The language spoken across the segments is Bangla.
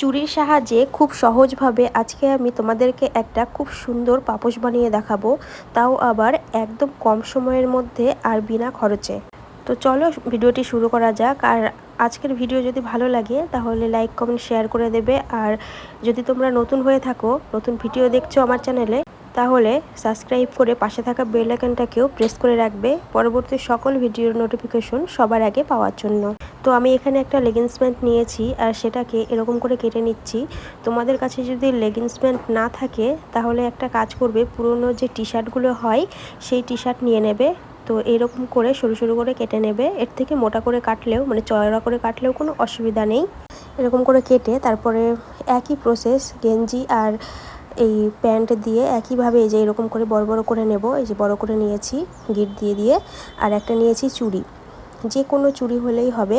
চুরির সাহায্যে খুব সহজভাবে আজকে আমি তোমাদেরকে একটা খুব সুন্দর পাপোশ বানিয়ে দেখাবো। তাও আবার একদম কম সময়ের মধ্যে আর বিনা খরচে। তো চলো ভিডিওটি শুরু করা যাক। আর আজকের ভিডিও যদি ভালো লাগে, তাহলে লাইক, কমেন্ট, শেয়ার করে দেবে। আর যদি তোমরা নতুন হয়ে থাকো, নতুন ভিডিও দেখছ আমার চ্যানেলে, তাহলে সাবস্ক্রাইব করে পাশে থাকা বেল আইকনটাকেও প্রেস করে রাখবে। পরবর্তী সকল ভিডিওর নোটিফিকেশন সবার আগে পাওয়ার জন্য। তো আমি এখানে একটা লেগিংস প্যান্ট নিয়েছি আর সেটাকে এরকম করে কেটে নিচ্ছি। তোমাদের কাছে যদি লেগিংস প্যান্ট না থাকে, তাহলে একটা কাজ করবে, পুরনো যে টি শার্টগুলো হয়, সেই টি শার্ট নিয়ে নেবে। তো এরকম করে সরু সরু করে কেটে নেবে। এর থেকে মোটা করে কাটলেও মানে চয়ড়া করে কাটলেও কোনো অসুবিধা নেই। এরকম করে কেটে তারপরে একই প্রসেস গেঞ্জি আর এই প্যান্ট দিয়ে একইভাবে এই যে এরকম করে বড় বড় করে নেব। এই যে বড় করে নিয়েছি, গিট দিয়ে দিয়ে। আর একটা নিয়েছি চুড়ি। যে কোনো চুড়ি হলেই হবে।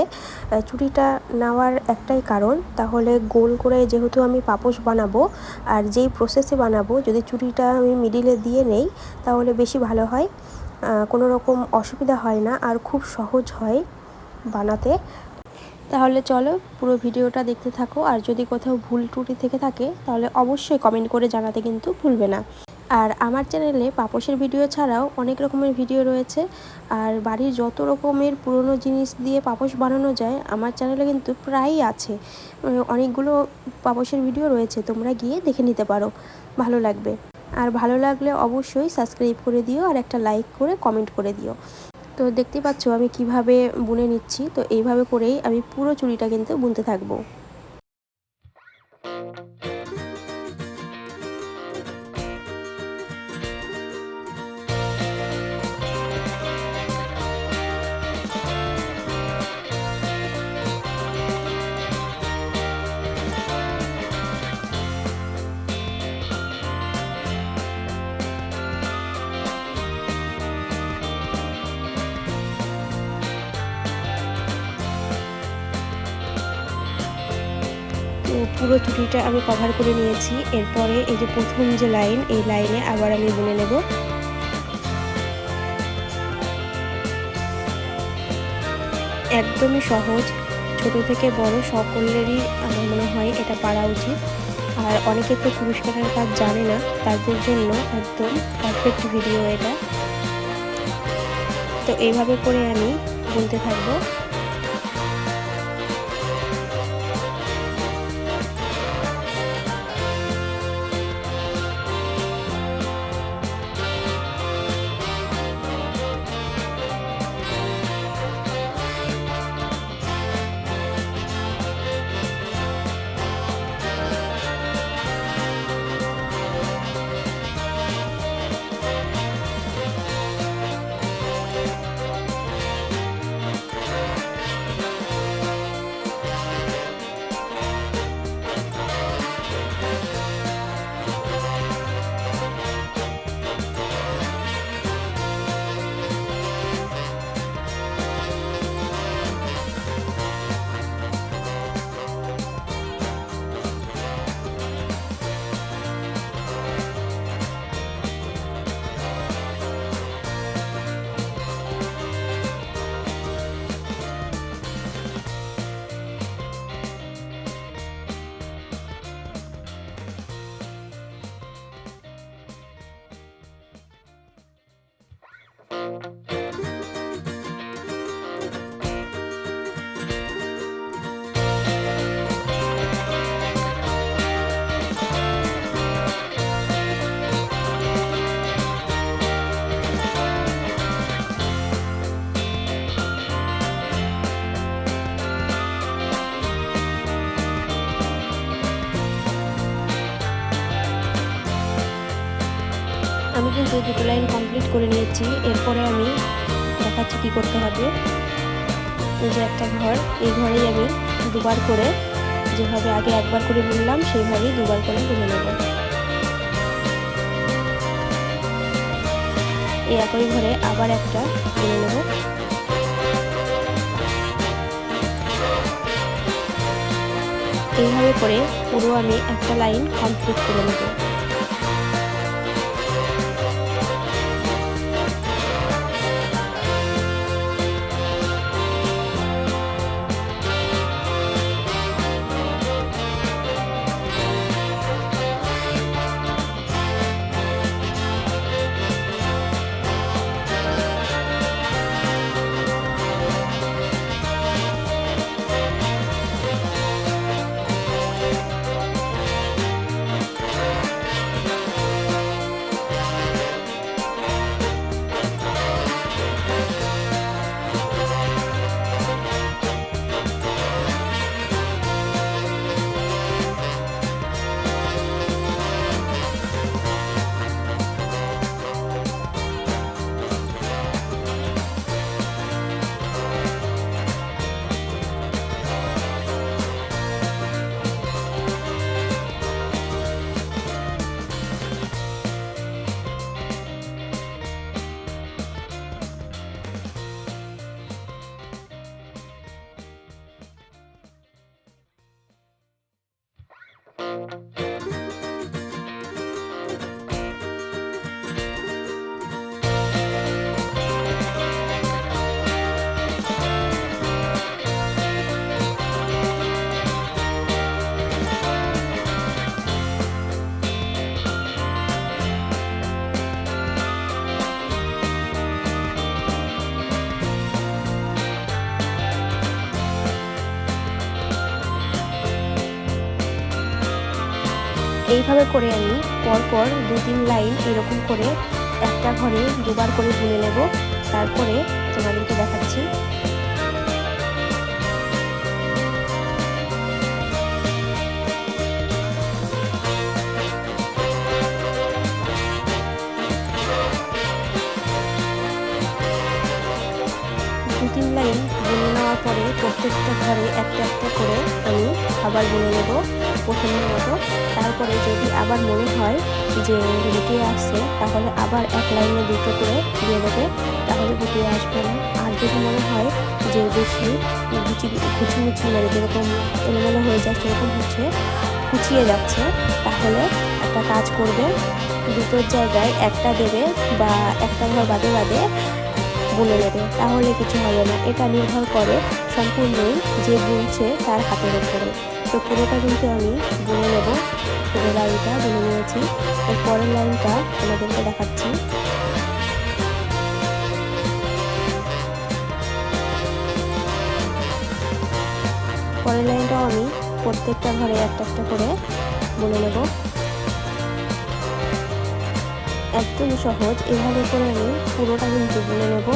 চুড়িটা নেওয়ার একটাই কারণ, তাহলে গোল করে যেহেতু আমি পাপোশ বানাবো আর যেই প্রসেসে বানাবো, যদি চুড়িটা আমি মিডিলে দিয়ে নেই, তাহলে বেশি ভালো হয়। কোনো রকম অসুবিধা হয় না আর খুব সহজ হয় বানাতে। তাহলে চলো পুরো ভিডিওটা দেখতে থাকো, আর যদি কোথাও ভুল ত্রুটি থেকে থাকে, তাহলে অবশ্যই কমেন্ট করে জানাতে কিন্তু ভুলবে না। আর আমার চ্যানেলে পাপোশের ভিডিও ছাড়াও অনেক রকমের ভিডিও রয়েছে। আর বাড়ির যত রকমের পুরনো জিনিস দিয়ে পাপোশ বানানো যায়, আমার চ্যানেলে কিন্তু প্রায়ই আছে। অনেকগুলো পাপোশের ভিডিও রয়েছে, তোমরা গিয়ে দেখে নিতে পারো। ভালো লাগবে। আর ভালো লাগলে অবশ্যই সাবস্ক্রাইব করে দিও আর একটা লাইক করে কমেন্ট করে দিও। তো দেখতে পাচ্ছ আমি কীভাবে বুনে নিচ্ছি, তো এইভাবে করেই আমি পুরো চুড়িটা কিন্তু বুনতে থাকব। পুরো চুটিটা আমি কভার করে নিয়েছি। এরপরে এই যে প্রথম যে লাইন এই লাইনে আবার আমি বুনে নেব। একদমই সহজ, ছোট থেকে বড় সকলেরই আমার মনে হয় এটা পারা উচিত। আর অনেকে তো পুরস্কারের কাজ জানে না, তাদের জন্য একদম পারফেক্ট ভিডিও এটা। তো এইভাবে করে আমি বলতে থাকব। কিন্তু দুটো লাইন কমপ্লিট করে নিয়েছি। এরপরে আমি দেখাচ্ছি কী করতে হবে। এই যে একটা ঘর, এই ঘরেই আমি দুবার করে যেভাবে আগে একবার করে বুনলাম, সেইভাবেই দুবার করে বুনে নেব। এই একই ঘরে আবার একটা বুনে নেব। এইভাবে করে পুরো আমি একটা লাইন কমপ্লিট করে নেব। এইভাবে করে আমি পরপর দু তিন লাইন এরকম করে একটা ঘরে দুবার করে বুনে নেব। তারপরে তোমাদেরকে দেখাচ্ছি। প্রত্যেকটা ঘরে একটা একটা করে আমি খাবার বুনে নেব প্রথমের মতো তারপরে যদি আবার মনে হয় যে গুটিয়ে আসছে তাহলে আবার এক লাইনে দুটো করে দিয়ে দেবে, তাহলে গুটিয়ে আসবে না। আর যদি মনে হয় যে বেশি গুচি গুছি গুছি মানে যেরকম এলোমেলো হয়ে যায়, সেরকম হচ্ছে, কুচিয়ে যাচ্ছে, তাহলে একটা কাজ করবে। দুটোর জায়গায় একটা দেবে বা একটা ঘর বাদে বাদে বুনে নেবে তাহলে কিছু হবে না। এটা নির্ভর করে সম্পূর্ণই যে বুনছে তার হাতের উপরে। তো পুরোটা কিন্তু আমি বুনে নেব। পুরো লাইনটা বুনে নিয়েছি। এর পরের লাইনটা আমাদেরকে দেখাচ্ছি। পরের লাইনটাও আমি প্রত্যেকটা ঘরে একটা একটা করে বুনে নেব। একদম সহজ। এভাবে করে আমি পুরোটা কিন্তু বলে নেব।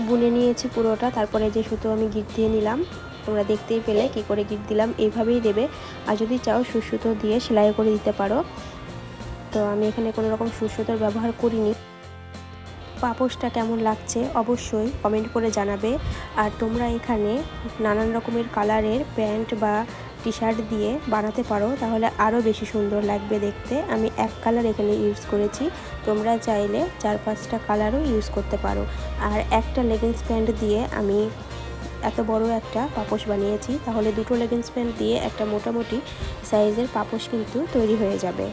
বুনে নিয়েছি পুরোটা। তারপরে যে সুতো আমি গিট দিয়ে নিলাম, তোমরা দেখতেই পেলে কি করে গিট দিলাম, এইভাবেই দেবে। আর যদি চাও সুসুতো দিয়ে সেলাই করে দিতে পারো। তো আমি এখানে কোনো রকম সুসুতোর ব্যবহার করিনি। পাপোশটা কেমন লাগছে অবশ্যই কমেন্ট করে জানাবে। আর তোমরা এখানে নানান রকমের কালারের প্যান্ট বা টি শার্ট দিয়ে বানাতে পারো, তাহলে আরও বেশি সুন্দর লাগবে দেখতে। আমি এক কালার এখানে ইউজ করেছি, তোমরা চাইলে চার পাঁচটা কালারও ইউজ করতে পারো। আর একটা লেগিংস প্যান্ট দিয়ে আমি এত বড় একটা পাপোশ বানিয়েছি, তাহলে দুটো লেগিংস প্যান্ট দিয়ে একটা মোটামুটি সাইজের পাপোশ কিন্তু তৈরি হয়ে যাবে।